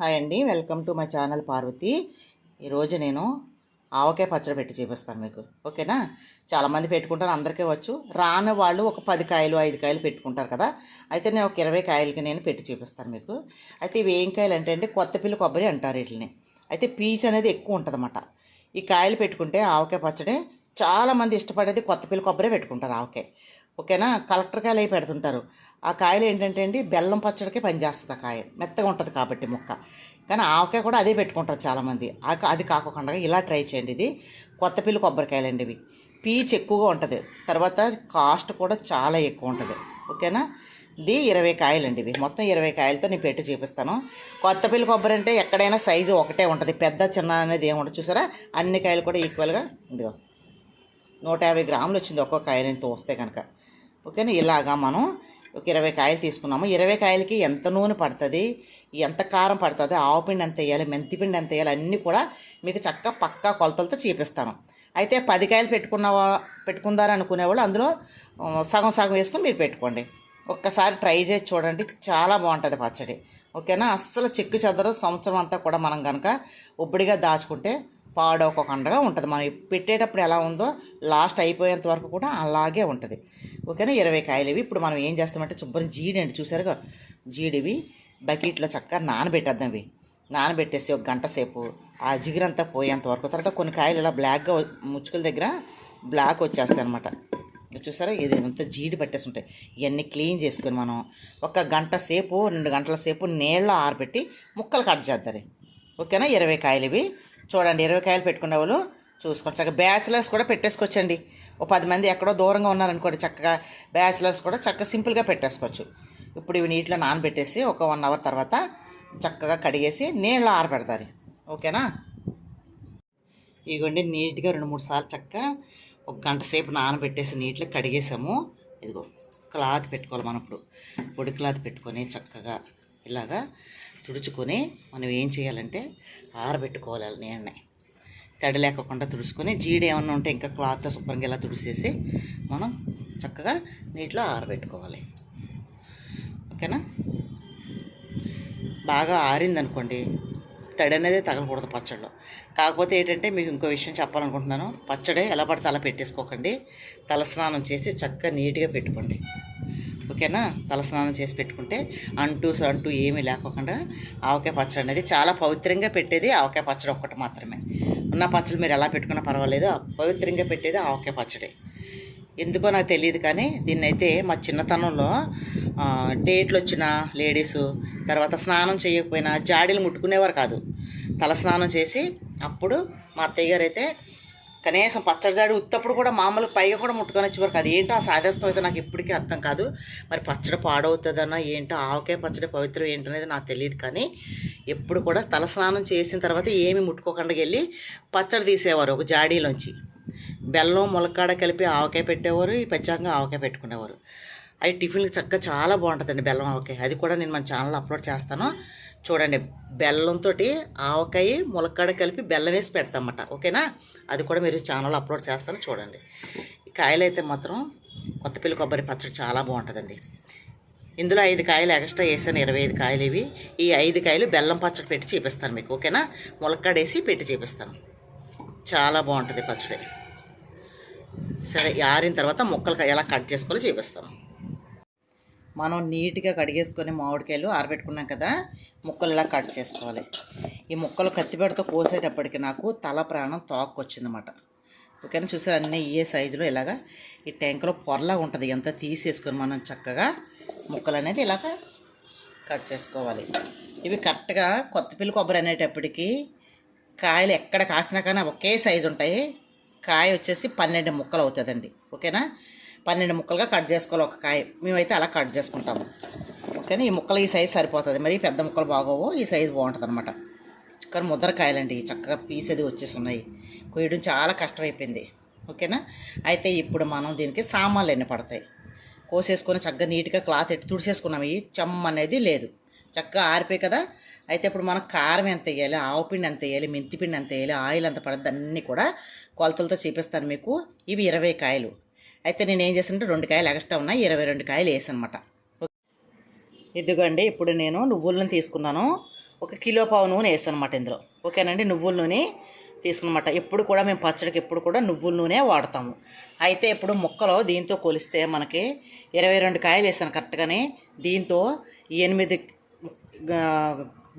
Hi అండి. Welcome to my channel Parvathi. ఈరోజు నేను ఆవకాయ పచ్చడి పెట్టి చూపిస్తాను మీకు. ఓకేనా? చాలామంది పెట్టుకుంటారు అందరికీ వచ్చు. రాని వాళ్ళు ఒక పది కాయలు ఐదు కాయలు పెట్టుకుంటారు కదా. అయితే నేను ఒక ఇరవై కాయలకి నేను పెట్టి చూపిస్తాను మీకు. అయితే ఇవి ఏం కాయలు అంటే అండి కొత్త పిల్లి కొబ్బరి అంటారు వీటిని. అయితే పీచ్ అనేది ఎక్కువ ఉంటుందన్నమాట. ఈ కాయలు పెట్టుకుంటే ఆవకాయ పచ్చడి చాలామంది ఇష్టపడేది కొత్త పిల్లి కొబ్బరి పెట్టుకుంటారు ఆవకాయ. ఓకేనా? కలెక్టర్ కాయలు అవి పెడుతుంటారు. ఆ కాయలు ఏంటంటే అండి బెల్లం పచ్చడికే పనిచేస్తుంది ఆ కాయ. మెత్తగా ఉంటుంది కాబట్టి ముక్క. కానీ ఆవకాయ కూడా అదే పెట్టుకుంటారు చాలామంది. ఆ అది కాకుండా ఇలా ట్రై చేయండి ఇది. కొత్త పిల్లి కొబ్బరికాయలు అండి ఇవి. పీచ్ ఎక్కువగా ఉంటుంది. తర్వాత కాస్ట్ కూడా చాలా ఎక్కువ ఉంటుంది. ఓకేనా? ఇది ఇరవై కాయలు అండి ఇవి. మొత్తం ఇరవై కాయలతో నేను పెట్టి చూపిస్తాను. కొత్త పిల్లి కొబ్బరి అంటే ఎక్కడైనా సైజు ఒకటే ఉంటుంది. పెద్ద చిన్న అనేది ఏముంటుంది చూసారా? అన్ని కాయలు కూడా ఈక్వల్గా ఇదిగో నూట యాభై గ్రాములు వచ్చింది ఒక్కో కాయ నేను తోస్తే కనుక. ఓకేనా? ఇలాగా మనం ఒక ఇరవై కాయలు తీసుకున్నాము. ఇరవై కాయలకి ఎంత నూనె పడుతుంది? ఎంత కారం పడుతుంది? ఆవు పిండి ఎంత వేయాలి? మెంతి పిండి ఎంత వేయాలి? అన్నీ కూడా మీకు చక్క పక్కా కొలతలతో చూపిస్తాను. అయితే పది కాయలు పెట్టుకున్న పెట్టుకుందారు అనుకునేవాళ్ళు అందులో సగం సగం వేసుకుని మీరు పెట్టుకోండి. ఒక్కసారి ట్రై చేసి చూడండి. చాలా బాగుంటుంది పచ్చడి. ఓకేనా? అస్సలు చెక్కు చెదరు సంవత్సరం అంతా కూడా మనం కనుక ఉబ్బడిగా దాచుకుంటే పాడవకోకుండా ఉంటుంది. మనం పెట్టేటప్పుడు ఎలా ఉందో లాస్ట్ అయిపోయేంత వరకు కూడా అలాగే ఉంటుంది. ఓకేనా? ఇరవై కాయలు ఇవి ఇప్పుడు మనం ఏం చేస్తామంటే శుభ్రం జీడి అండి చూసారుగా? జీడివి బకెట్లో చక్కగా నానబెట్టేద్దాం ఇవి నానబెట్టేసి ఒక గంట సేపు ఆ జిగురంతా పోయేంత వరకు. తర్వాత కొన్ని కాయలు ఇలా బ్లాక్గా ముచ్చుకుల ముచ్చుకల దగ్గర బ్లాక్ వచ్చేస్తాయి అనమాట చూసారా? ఇది ఇంత జీడి పట్టేసి ఉంటాయి ఇవన్నీ క్లీన్ చేసుకొని మనం ఒక గంట సేపు రెండు గంటల సేపు నీళ్ళ ఆరబెట్టి ముక్కలు కట్ చేద్దారు. ఓకేనా? ఇరవై కాయలు ఇవి చూడండి ఇరవై కాయలు పెట్టుకునే వాళ్ళు చూసుకోండి. చక్కగా బ్యాచిలర్స్ కూడా పెట్టేసుకోవచ్చండి. ఓ పది మంది ఎక్కడో దూరంగా ఉన్నారనుకోండి చక్కగా. బ్యాచిలర్స్ కూడా చక్కగా సింపుల్గా పెట్టేసుకోవచ్చు. ఇప్పుడు ఇవి నీటిలో నానబెట్టేసి ఒక వన్ అవర్ తర్వాత చక్కగా కడిగేసి నీళ్ళలో ఆరబెడతారు. ఓకేనా? ఇదిగోండి నీట్గా రెండు మూడు సార్లు చక్కగా ఒక గంట సేపు నానబెట్టేసి నీటిలో కడిగేసాము. ఇదిగో క్లాత్ పెట్టుకోవాలి మనం ఇప్పుడు. పొడి క్లాత్ పెట్టుకొని చక్కగా ఇలాగా తుడుచుకొని మనం ఏం చేయాలంటే ఆరబెట్టుకోవాలి నీళ్ళని. తడి లేకుండా తుడుచుకొని జీడి ఏమన్నా ఉంటే ఇంకా క్లాత్తో శుభ్రంగా ఇలా తుడిసేసి మనం చక్కగా నీటిలో ఆరబెట్టుకోవాలి. ఓకేనా? బాగా ఆరిందనుకోండి తడి అనేది తగలకూడదు పచ్చడిలో కాకపోతే ఏంటంటే మీకు ఇంకో విషయం చెప్పాలనుకుంటున్నాను పచ్చడి ఎలా పడితే అలా పెట్టేసుకోకండి. తలస్నానం చేసి చక్కగా నీట్గా పెట్టుకోండి. ఓకేనా? తలస్నానం చేసి పెట్టుకుంటే అంటూ అంటూ ఏమీ లేకోకుండా ఆవకాయ పచ్చడి అనేది చాలా పవిత్రంగా పెట్టేది ఆవకాయ పచ్చడి ఒక్కటి మాత్రమే. ఉన్న పచ్చడి మీరు ఎలా పెట్టుకున్నా పర్వాలేదు. పవిత్రంగా పెట్టేది ఆవకాయ పచ్చడి. ఎందుకో నాకు తెలియదు కానీ దీన్నైతే మా చిన్నతనంలో డేట్లు వచ్చిన లేడీస్ తర్వాత స్నానం చేయకపోయినా జాడీలు ముట్టుకునేవారు కాదు. తల స్నానం చేసి అప్పుడు మా అత్తయ్య గారు అయితే కనీసం పచ్చడి జాడి ఉత్తప్పుడు కూడా మామూలు పైగా కూడా ముట్టుకొని వచ్చేవారు అది ఏంటో ఆ సాధస్తం అయితే నాకు ఇప్పటికీ అర్థం కాదు. మరి పచ్చడి పాడవుతుందన్నా ఏంటో ఆవకాయ పచ్చడి పవిత్రం ఏంటనేది నాకు తెలియదు కానీ ఎప్పుడు కూడా తలస్నానం చేసిన తర్వాత ఏమి ముట్టుకోకుండా వెళ్ళి పచ్చడి తీసేవారు ఒక జాడీలోంచి. బెల్లం ములక్కాడ కలిపి ఆవకాయ పెట్టేవారు ఈ పచ్చాంగా ఆవకాయ పెట్టుకునేవారు. అవి టిఫిన్కి చక్కగా చాలా బాగుంటుందండి బెల్లం ఆవకాయ. అది కూడా నేను మన ఛానల్లో అప్లోడ్ చేస్తాను. చూడండి బెల్లంతో ఆవకాయ ములక్కాడ కలిపి బెల్లం వేసి పెడతామట ఓకేనా? అది కూడా మీరు ఛానల్ అప్లోడ్ చేస్తాను చూడండి. కాయలు అయితే మాత్రం కొత్తపల్లి కొబ్బరి పచ్చడి చాలా బాగుంటుందండి. ఇందులో ఐదు కాయలు ఎక్స్ట్రా వేసాను ఇరవై ఐదు కాయలు ఇవి. ఈ ఐదు కాయలు బెల్లం పచ్చడి పెట్టి చూపిస్తాను మీకు ఓకేనా? ములక్కాడ వేసి పెట్టి చూపిస్తాను. చాలా బాగుంటుంది పచ్చడి. సరే ఆరిన తర్వాత ముక్కలు ఎలా కట్ చేసుకోవాలో చూపిస్తాను. మనం నీట్గా కడిగేసుకొని మామిడికాయలు ఆరబెట్టుకున్నాం కదా ముక్కలు ఇలా కట్ చేసుకోవాలి. ఈ ముక్కలు కత్తిపెడతో కోసేటప్పటికి నాకు తల ప్రాణం తోక్కు ఓకేనా? చూసారు అన్నీ ఏ సైజులో ఇలాగా ఈ ట్యాంకులో పొరలా ఉంటుంది. ఎంత తీసేసుకొని మనం చక్కగా ముక్కలు అనేది ఇలాగ కట్ చేసుకోవాలి. ఇవి కరెక్ట్గా కొత్తపిల్లి కొబ్బరి అనేటప్పటికి కాయలు ఎక్కడ కాసినా కానీ ఒకే సైజు ఉంటాయి. కాయ వచ్చేసి పన్నెండు ముక్కలు అవుతుందండి. ఓకేనా? పన్నెండు ముక్కలుగా కట్ చేసుకోవాలి ఒక కాయ. మేమైతే అలా కట్ చేసుకుంటాము. ఓకేనా? ఈ ముక్కలు ఈ సైజు సరిపోతుంది. మరి పెద్ద ముక్కలు బాగోవు. ఈ సైజు బాగుంటుంది అనమాట కానీ ముద్రకాయలండి చక్కగా పీస్ అది వచ్చేసి ఉన్నాయి కొయ్యడం చాలా కష్టమైపోయింది. ఓకేనా? అయితే ఇప్పుడు మనం దీనికి సామాన్లు ఎన్ని పడతాయి. కోసేసుకొని చక్కగా నీట్గా క్లాత్ ఎట్టి తుడిసేసుకున్నాం. ఈ చెమ్మ అనేది లేదు. చక్కగా ఆరిపోయి కదా? అయితే ఇప్పుడు మనం కారం ఎంత వేయాలి? ఆవు పిండి ఎంత వేయాలి? మెంతి పిండి ఎంత వేయాలి? ఆయిల్ ఎంత పడద్దు? అన్నీ కూడా కొలతలతో చూపిస్తాను మీకు. ఇవి ఇరవై కాయలు. అయితే నేను ఏం చేస్తానంటే రెండు కాయలు ఎక్స్ట్రా ఉన్నాయి ఇరవై రెండు కాయలు వేసానమాట. ఇదిగోండి ఇప్పుడు నేను నువ్వులను తీసుకున్నాను. ఒక కిలో పావు నూనె వేస్తాను ఇందులో. ఓకేనండి నువ్వుల నూనె తీసుకున్నమాట. ఎప్పుడు కూడా మేము పచ్చడికి ఎప్పుడు కూడా నువ్వుల నూనె వాడతాము. అయితే ఇప్పుడు ముక్కలు దీంతో కొలిస్తే మనకి ఇరవై రెండు కాయలు వేస్తాను కరెక్ట్గానే. దీంతో ఎనిమిది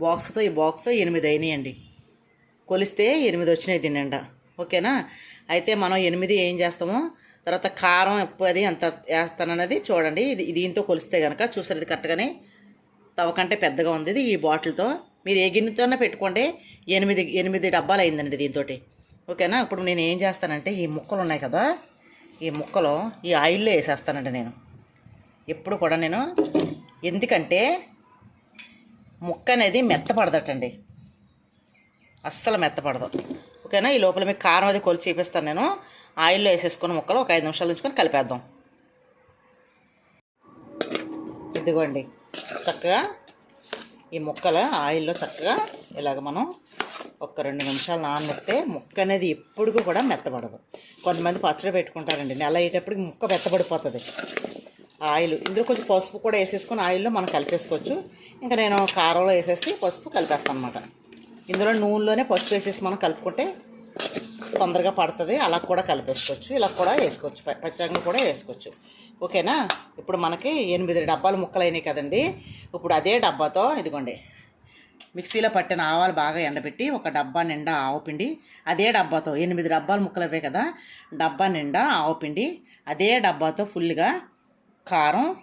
బాక్స్తో ఈ బాక్స్తో ఎనిమిది అయినాయండి. కొలిస్తే ఎనిమిది వచ్చినాయి తినండా ఓకేనా? అయితే మనం ఎనిమిది ఏం చేస్తాము? తర్వాత కారం ఉప్పు అది ఎంత వేస్తానన్నది చూడండి. ఇది దీంతో కొలిస్తే కనుక చూసారు ఇది కరెక్ట్గానే తవ కంటే పెద్దగా ఉంది ఇది ఈ బాటిల్తో. మీరు ఏ గిన్నెతోనే పెట్టుకోండి. ఎనిమిది ఎనిమిది డబ్బాలు అయిందండి దీంతో ఓకేనా? ఇప్పుడు నేను ఏం చేస్తానంటే ఈ ముక్కలు ఉన్నాయి కదా ఈ ముక్కలు ఈ ఆయిల్లో వేసేస్తానండి నేను. ఎప్పుడు కూడా నేను ఎందుకంటే ముక్క అనేది మెత్తపడదటండి. అస్సలు మెత్తపడదు. ఓకేనా? ఈ లోపల మీకు కారం అది కొలిచి చూపిస్తాను నేను. ఆయిల్లో వేసేసుకొని ముక్కలు ఒక ఐదు నిమిషాలు ఉంచుకొని కలిపేద్దాం. ఇదిగోండి. చక్కగా ఈ ముక్కలు ఆయిల్లో చక్కగా ఇలాగ మనం ఒక రెండు నిమిషాలు నానబెడితే ముక్క అనేది ఎప్పుడు కూడా మెత్తపడదు కొంతమంది పచ్చడి పెట్టుకుంటారండి. నెల అయ్యేటప్పటికి ముక్క మెత్తపడిపోతుంది ఆయిల్ ఇందులో కొంచెం పసుపు కూడా వేసేసుకొని ఆయిల్లో మనం కలిపేసుకోవచ్చు. ఇంకా నేను కారంలో వేసేసి పసుపు కలిపేస్తాను అనమాట ఇందులో నూనెలోనే పసుపు వేసేసి మనం కలుపుకుంటే తొందరగా పడుతుంది. అలా కూడా కలిపేసుకోవచ్చు. ఇలా కూడా వేసుకోవచ్చు. పచ్చంగా కూడా వేసుకోవచ్చు. ఓకేనా? ఇప్పుడు మనకి ఎనిమిది డబ్బాలు ముక్కలు అయినాయి కదండి. ఇప్పుడు అదే డబ్బాతో ఇదిగోండి. మిక్సీలో పట్టిన ఆవాలు బాగా ఎండబెట్టి ఒక డబ్బా నిండా ఆవుపిండి అదే డబ్బాతో ఎనిమిది డబ్బాలు ముక్కలవే కదా డబ్బా నిండా ఆవుపిండి అదే డబ్బాతో ఫుల్గా కారం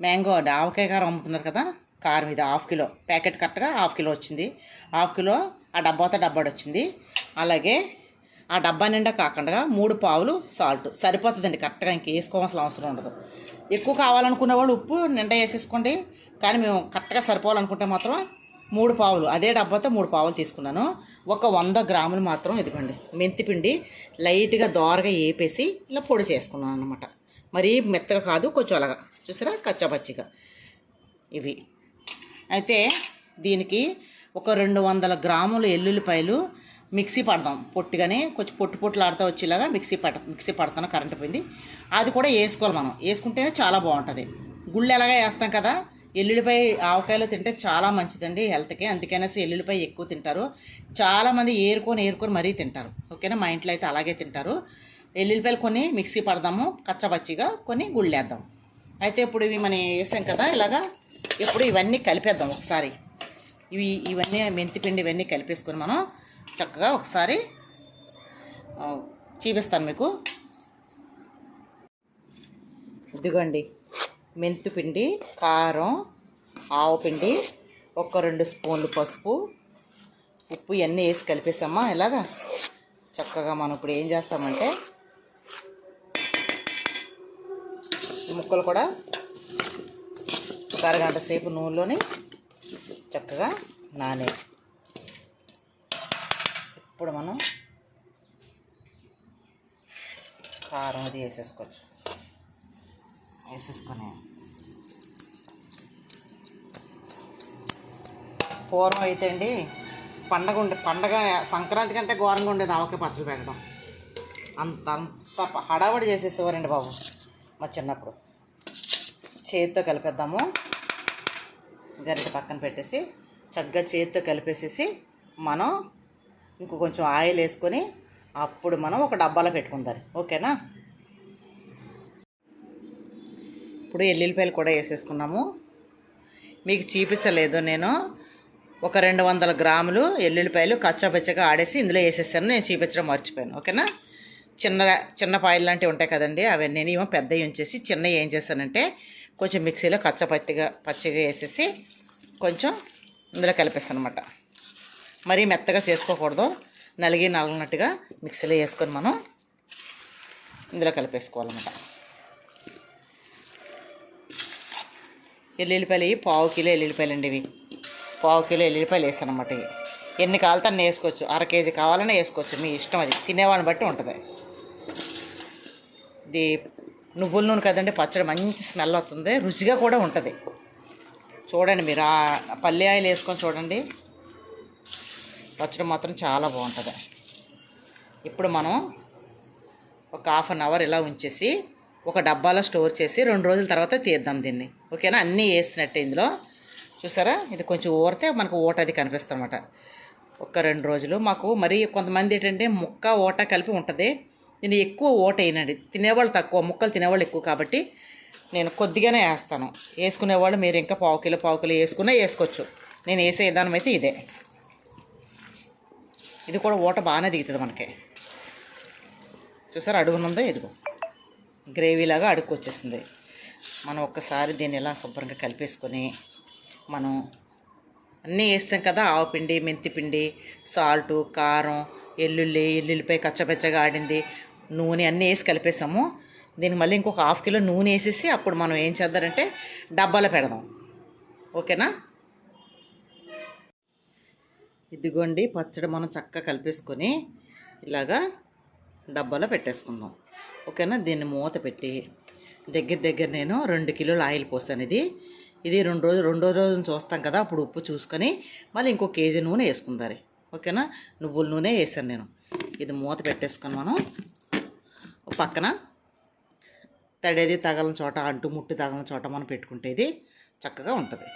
మ్యాంగో ఆవకాయ కారం అమ్ముతున్నారు కదా కారం ఇది హాఫ్ కిలో. ప్యాకెట్ కరెక్ట్గా హాఫ్ కిలో వచ్చింది. హాఫ్ కిలో ఆ డబ్బాతో డబ్బాడు వచ్చింది అలాగే ఆ డబ్బా నిండా కాకుండా మూడు పావులు సాల్ట్. సరిపోతుందండి కరెక్ట్గా ఇంక వేసుకోవాల్సిన అవసరం ఉండదు. ఎక్కువ కావాలనుకునే వాళ్ళు ఉప్పు నిండా వేసేసుకోండి. కానీ మేము కరెక్ట్గా సరిపోవాలనుకుంటే మాత్రం మూడు పావులు అదే డబ్బాతో మూడు పావులు తీసుకున్నాను. ఒక వంద గ్రాములు మాత్రం ఇదిగోండి మెంతిపిండి లైట్గా దోరగా వేపేసి ఇలా పొడి చేసుకున్నాను అనమాట మరీ మెత్తగా కాదు కొంచెం అలాగా. చూసారా? కచ్చాపచ్చిగా. ఇవి. అయితే దీనికి ఒక రెండు వందల గ్రాముల ఎల్లుల్లిపాయలు మిక్సీ పడదాం. పొట్టుగానే కొంచెం పొట్టు పొట్టులు ఆడుతూ వచ్చేలాగా మిక్సీ పడ మిక్సీ పడతాను కరెంట్ పోయింది. అది కూడా వేసుకోవాలి మనం. వేసుకుంటేనే చాలా బాగుంటుంది. గుళ్ళు ఎలాగా వేస్తాం కదా ఎల్లుల్లిపాయ ఆవకాయలు తింటే చాలా మంచిదండి హెల్త్కి. అందుకనేసి ఎల్లుల్లిపాయ ఎక్కువ తింటారు. చాలామంది ఏరుకొని ఏరుకొని మరీ తింటారు. ఓకేనా? మా ఇంట్లో అయితే అలాగే తింటారు. ఎల్లుల్లిపాయలు కొన్ని మిక్సీ పడదాము కచ్చపచ్చిగా కొన్ని గుళ్ళేద్దాం. అయితే ఇప్పుడు ఇవి మనం వేసాం కదా ఇలాగా ఇప్పుడు ఇవన్నీ కలిపేద్దాం ఒకసారి. ఇవి ఇవన్నీ మెంతిపిండి ఇవన్నీ కలిపేసుకొని మనం చక్కగా ఒకసారి చూపిస్తాను మీకు. ఇదిగోండి మెంతిపిండి కారం ఆవు పిండి ఒక రెండు స్పూన్లు పసుపు ఉప్పు ఇవన్నీ వేసి కలిపేసామా? ఇలాగా చక్కగా మనం ఇప్పుడు ఏం చేస్తామంటే ముక్కలు కూడా ఒక అరగంట సేపు నూనెలోని చక్కగా నానే ఇప్పుడు మనం కారం అది వేసేసుకోవచ్చు. వేసేసుకొని పూర్వం అయితే అండి పండగ ఉండే పండగ సంక్రాంతి కంటే ఘోరంగా ఉండేది ఆవకాయ పచ్చడి పెట్టడం. అంత అంత హడావడి చేసేసేవారండి బాబు మా చిన్నప్పుడు. చేతితో కలిపేద్దాము. గరిట పక్కన పెట్టేసి చక్కగా చేతితో కలిపేసేసి మనం ఇంకో కొంచెం ఆయిల్ వేసుకొని అప్పుడు మనం ఒక డబ్బాలో పెట్టుకుందాం ఓకేనా? ఇప్పుడు ఎల్లుల్లిపాయలు కూడా వేసేసుకున్నాము. మీకు చూపించలేదు నేను. ఒక రెండు వందల గ్రాములు ఎల్లుల్లిపాయలు కచ్చపచ్చగా ఆడేసి ఇందులో వేసేస్తాను. నేను చూపించడం మర్చిపోయాను. ఓకేనా? చిన్న చిన్న పాయలు లాంటివి ఉంటాయి కదండి అవన్నీ ఏమో పెద్దవి ఉంచేసి చిన్నవి ఏం చేస్తానంటే కొంచెం మిక్సీలో కచ్చపచ్చిగా పచ్చిగా వేసేసి కొంచెం ఇందులో కలిపేస్తాను అనమాట మరీ మెత్తగా చేసుకోకూడదు. నలిగి నలగనట్టుగా మిక్సీలో వేసుకొని మనం ఇందులో కలిపేసుకోవాలన్నమాట. ఎల్లుల్లిపాయలు ఇవి పావు కిలో ఎల్లుల్లిపాయలు అండి ఇవి. పావు కిలో ఎల్లుల్లిపాయలు వేసాను అనమాట ఇవి. ఎన్ని కావాలితే అన్నీ వేసుకోవచ్చు. అర కేజీ కావాలన్నా వేసుకోవచ్చు. మీ ఇష్టం అది. తినేవాడిని బట్టి ఉంటుంది. ఇది నువ్వుల నూనె కదండి పచ్చడి మంచి స్మెల్ వస్తుంది. రుచిగా కూడా ఉంటుంది. చూడండి మీరు. ఆ పల్లి ఆయిల్ వేసుకొని చూడండి. పచ్చడి మాత్రం చాలా బాగుంటుంది. ఇప్పుడు మనం ఒక హాఫ్ అన్ అవర్ ఇలా ఉంచేసి ఒక డబ్బాలో స్టోర్ చేసి రెండు రోజుల తర్వాత తీద్దాం దీన్ని. ఓకేనా? అన్నీ వేసినట్టే ఇందులో. చూసారా? ఇది కొంచెం ఊరితే మనకు ఓట అది కనిపిస్తుంది అనమాట ఒక రెండు రోజులు మాకు మరి కొంతమంది ఏంటంటే ముక్క ఓట కలిపి ఉంటుంది. నేను ఎక్కువ ఓట వేయనండి. తినేవాళ్ళు తక్కువ ముక్కలు తినేవాళ్ళు ఎక్కువ కాబట్టి నేను కొద్దిగానే వేస్తాను. వేసుకునేవాళ్ళు మీరు ఇంకా పావు కిలో పావు కిలో వేసుకునే వేసుకోవచ్చు. నేను వేసే విధానం అయితే ఇదే. ఇది కూడా ఓట బాగానే దిగుతుంది మనకి. చూసారా అడుగునుందా ఇదిగో. గ్రేవీలాగా అడుగు వచ్చేసింది. మనం ఒక్కసారి దీన్ని ఇలా శుభ్రంగా కలిపేసుకొని మనం అన్నీ వేస్తాం కదా ఆవు పిండి మెంతి పిండి సాల్టు కారం ఎల్లుల్లి ఎల్లుల్లిపై కచ్చపచ్చగా ఆడింది నూనె అన్నీ వేసి కలిపేసాము. దీనికి మళ్ళీ ఇంకొక హాఫ్ కిలో నూనె వేసేసి అప్పుడు మనం ఏం చేద్దామంటే డబ్బాలో పెడదాం. ఓకేనా? ఇదిగోండి పచ్చడి మనం చక్కగా కలిపేసుకొని ఇలాగా డబ్బాలో పెట్టేసుకుందాం. ఓకేనా? దీన్ని మూత పెట్టి దగ్గర దగ్గర నేను రెండు కిలోలు ఆయిల్ పోస్తాను ఇది. ఇది రెండు రోజు రెండో రోజు చూస్తాం కదా అప్పుడు ఉప్పు చూసుకొని మళ్ళీ ఇంకో కేజీ నూనె వేసుకుందారు ఓకేనా? నువ్వుల నూనె వేసాను నేను. ఇది మూత పెట్టేసుకొని మనం పక్కన తడేది తగలని చోట అంటు ముట్టు తగలని చోట మనం పెట్టుకుంటే ఇది చక్కగా ఉంటుంది.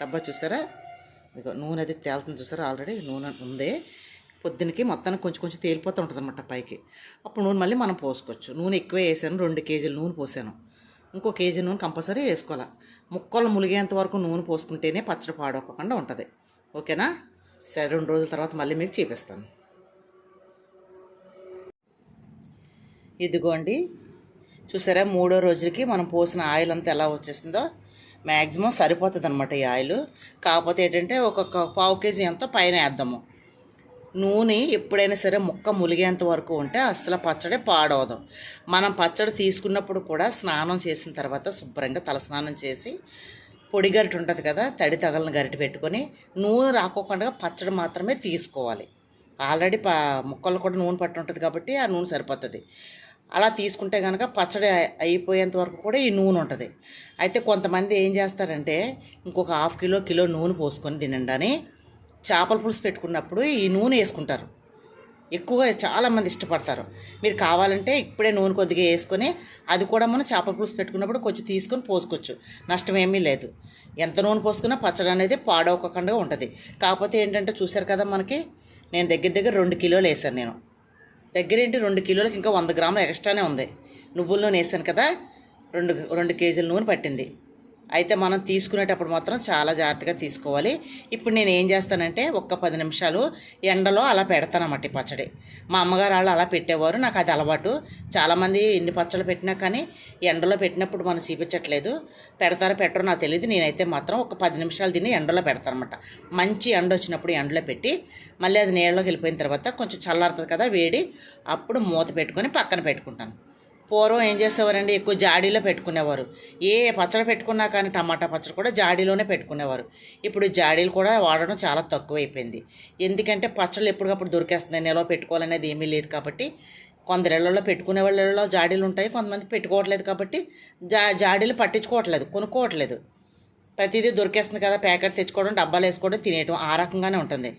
డబ్బా చూసారా? ఇదిగో నూనె అది తేలుతుంది చూసారా? ఆల్రెడీ నూనె ఉంది. పొద్దునకి మొత్తానికి కొంచెం కొంచెం తేలిపోతూ ఉంటుంది అనమాట పైకి. అప్పుడు నూనె మళ్ళీ మనం పోసుకోవచ్చు. నూనె ఎక్కువ వేసాను రెండు కేజీలు నూనె పోసాను. ఇంకో కేజీ నూనె కంపల్సరీ వేసుకోవాలి. ముక్కలు ములిగేంత వరకు నూనె పోసుకుంటేనే పచ్చడి పాడవకుండా ఉంటుంది. ఓకేనా? సరే రెండు రోజుల తర్వాత మళ్ళీ మీకు చూపిస్తాను. ఇదిగోండి. చూసారా? మూడో రోజుకి మనం పోసిన ఆయిల్ అంతా ఎలా వచ్చేసిందో? మ్యాక్సిమం సరిపోతుంది అనమాట ఈ ఆయిల్. కాకపోతే ఏంటంటే ఒక్కొక్క పావు కేజీ అంతా పైన వేద్దాము. నూనె ఎప్పుడైనా సరే ముక్క ములిగేంత వరకు ఉంటే అసలు పచ్చడి పాడవదు. మనం పచ్చడి తీసుకున్నప్పుడు కూడా స్నానం చేసిన తర్వాత శుభ్రంగా తలస్నానం చేసి పొడి గరిటె ఉంటుంది కదా తడి తగలని గరిటె పెట్టుకొని నూనె రాకోకుండా పచ్చడి మాత్రమే తీసుకోవాలి. ఆల్రెడీ ప ముక్కలు కూడా నూనె పట్టి ఉంటుంది కాబట్టి ఆ నూనె సరిపోతుంది. అలా తీసుకుంటే కనుక పచ్చడి అయిపోయేంత వరకు కూడా ఈ నూనె ఉంటుంది. అయితే కొంతమంది ఏం చేస్తారంటే ఇంకొక హాఫ్ కిలో కిలో నూనె పోసుకొని తినండి చేపల పులుసు పెట్టుకున్నప్పుడు ఈ నూనె వేసుకుంటారు. ఎక్కువగా చాలామంది ఇష్టపడతారు. మీరు కావాలంటే ఇప్పుడే నూనె కొద్దిగా వేసుకొని అది కూడా మనం చేపల పులుసు పెట్టుకున్నప్పుడు కొంచెం తీసుకొని పోసుకోవచ్చు. నష్టం ఏమీ లేదు. ఎంత నూనె పోసుకున్నా పచ్చడి అనేది పాడవకుండా ఉంటుంది. కాకపోతే ఏంటంటే చూశారు కదా మనకి నేను దగ్గర దగ్గర రెండు కిలోలు వేసాను నేను. దగ్గరేంటి? రెండు కిలోలకు ఇంకా వంద గ్రాములు ఎక్స్ట్రానే ఉంది. నువ్వుల నూనె వేసాను కదా రెండు రెండు కేజీల నూనె పట్టింది. అయితే మనం తీసుకునేటప్పుడు మాత్రం చాలా జాగ్రత్తగా తీసుకోవాలి. ఇప్పుడు నేను ఏం చేస్తానంటే ఒక్క పది నిమిషాలు ఎండలో అలా పెడతానమాట ఈ పచ్చడి. మా అమ్మగారు వాళ్ళు అలా పెట్టేవారు నాకు అది అలవాటు. చాలామంది ఎన్ని పచ్చళ్ళు పెట్టినా కానీ ఎండలో పెట్టినప్పుడు మనం చూపించట్లేదు. పెడతారో పెట్టరో నాకు తెలియదు నేనైతే మాత్రం ఒక పది నిమిషాలు తిని ఎండలో పెడతానమాట మంచి ఎండ వచ్చినప్పుడు ఎండలో పెట్టి మళ్ళీ అది నీళ్ళలోకి వెళ్ళిపోయిన తర్వాత కొంచెం చల్లారుతుంది కదా వేడి అప్పుడు మూత పెట్టుకొని పక్కన పెట్టుకుంటాను. పూర్వం ఏం చేసేవారండి? ఎక్కువ జాడీలో పెట్టుకునేవారు. ఏ పచ్చడి పెట్టుకున్నా కానీ టమాటా పచ్చడి కూడా జాడీలోనే పెట్టుకునేవారు. ఇప్పుడు జాడీలు కూడా వాడడం చాలా తక్కువైపోయింది. ఎందుకంటే పచ్చళ్ళు ఎప్పటికప్పుడు దొరికేస్తున్నాయి. నిల్వ పెట్టుకోవాలనేది ఏమీ లేదు కాబట్టి కొందరు ఇళ్ళలో పెట్టుకునే వాళ్ళ జాడీలు ఉంటాయి. కొంతమంది పెట్టుకోవట్లేదు కాబట్టి జా జాడీలు పట్టించుకోవట్లేదు. కొనుక్కోవట్లేదు. ప్రతిదీ దొరికేస్తుంది కదా ప్యాకెట్ తెచ్చుకోవడం డబ్బాలు వేసుకోవడం తినేయటం ఆ రకంగానే ఉంటుంది.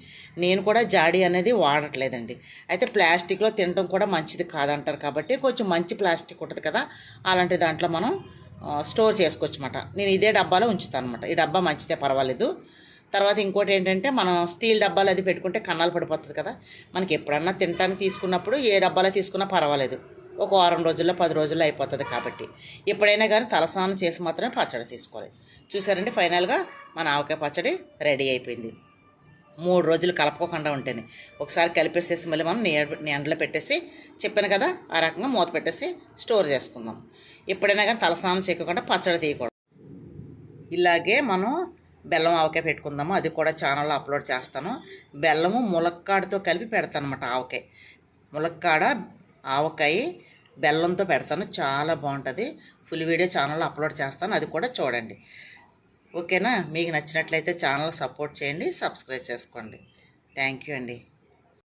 నేను కూడా జాడీ అనేది వాడట్లేదండి. అయితే ప్లాస్టిక్లో తినడం కూడా మంచిది కాదంటారు కాబట్టి కొంచెం మంచి ప్లాస్టిక్ ఉంటుంది కదా అలాంటి దాంట్లో మనం స్టోర్ చేసుకోవచ్చు అనమాట నేను ఇదే డబ్బాలో ఉంచుతాను అనమాట ఈ డబ్బా మంచిదే పర్వాలేదు. తర్వాత ఇంకోటి ఏంటంటే మనం స్టీల్ డబ్బాలు అది పెట్టుకుంటే కన్నాలు పడిపోతుంది కదా మనకి ఎప్పుడన్నా తినడానికి తీసుకున్నప్పుడు ఏ డబ్బాలో తీసుకున్నా పర్వాలేదు. ఒక వారం రోజుల్లో పది రోజుల్లో అయిపోతుంది కాబట్టి. ఎప్పుడైనా కానీ తలస్నానం చేసి మాత్రమే పచ్చడి తీసుకోవాలి. చూసారండి ఫైనల్గా మన ఆవకాయ పచ్చడి రెడీ అయిపోయింది. మూడు రోజులు కలపకోకుండా ఉంటేనే. ఒకసారి కలిపేసేసి మళ్ళీ మనం నీ ఎండలో పెట్టేసి చెప్పాను కదా ఆ రకంగా మూత పెట్టేసి స్టోర్ చేసుకుందాం. ఎప్పుడైనా కానీ తలస్నానం చేయకుండా పచ్చడి తీయకూడదు. ఇలాగే మనం బెల్లం ఆవకాయ పెట్టుకుందాము. అది కూడా ఛానల్లో అప్లోడ్ చేస్తాను. బెల్లము ములక్కాడతో కలిపి పెడతాను అనమాట ఆవకాయ. ములక్కాడ ఆవకాయ బెల్లంతో పెడతాను. చాలా బాగుంటుంది. ఫుల్ వీడియో ఛానల్లో అప్లోడ్ చేస్తాను. అది కూడా చూడండి. ఓకేనా? మీకు నచ్చినట్లయితే ఛానల్ సపోర్ట్ చేయండి సబ్స్క్రైబ్ చేసుకోండి. థ్యాంక్ యూ అండి.